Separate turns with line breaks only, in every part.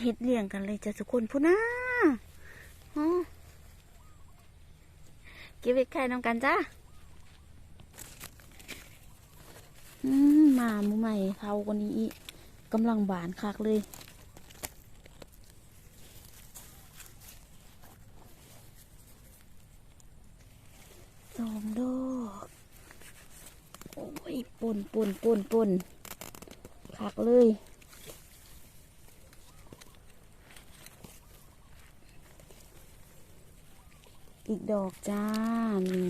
เฮ็ดเลี้ยงกันเลยจ้ะทุกคนพูน่าอ๋อเก็บเห็ดไข่น้ำกันจ้าอืมมาหมูใหม่เท่ากว่านี้อีกกำลังบานคักเลยสองดอกโอ้ยปนปนปนปนคักเลย อีกดอกจ้านี่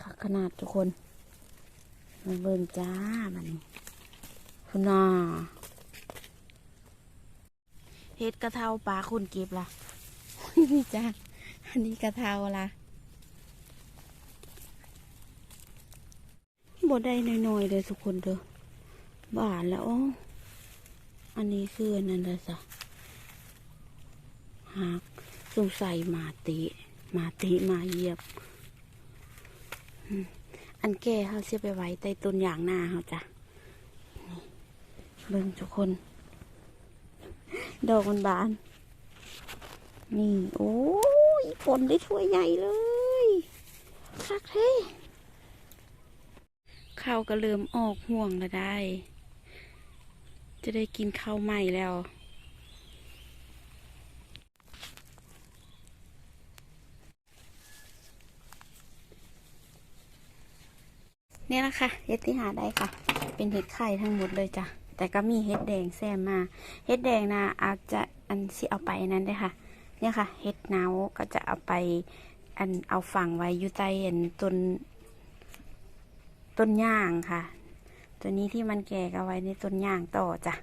คักขนาดทุกคนมาเบิ่งจ้ามันคุณน่าเฮ็ดกระเทาปลาคุณเก็บล่ะนี่จ้าอันนี้กระเทาล่ะบดได้น้อยๆเลยทุกคนเด้อ บานแล้ว อันนี้คืออันนั้นเลยจ้ะ หักสงสัยมาติ มาติมาเหยียบ อันแก่เขาเสียไปไว้ใต้ต้นยางหน้าเขาจ้ะเบิ่งทุกคน ดอกมันบาน นี่ โอ้ยฝนได้ถ้วยใหญ่เลยคักเท่ข้าวก็เริ่มออกห่วงแล้วได้ จะได้กินข้าวใหม่แล้ว เนี่ยนะคะเห็ดที่หาได้ค่ะ เป็นเห็ดไข่ทั้งหมดเลยจ้ะแต่ก็มีเห็ดแดงแซมมาเห็ดแดงนะอาจจะอันสิเอาไปนั้นได้ค่ะ เนี่ยค่ะเห็ดเนาก็จะเอาไปอันเอาฝังไว้อยู่ใต้อันต้นต้นย่างค่ะ ตัวนี้ที่มันแก่ก็เอาไว้ในต้นย่างต่อจ้ะ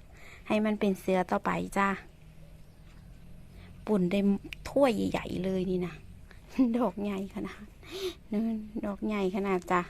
ให้มันเป็นเสือต่อไปจ้าปุ่นได้ถ้วยใหญ่ๆเลยนี่นะดอกใหญ่ขนาดนั่นดอกใหญ่ขนาดจ้ะ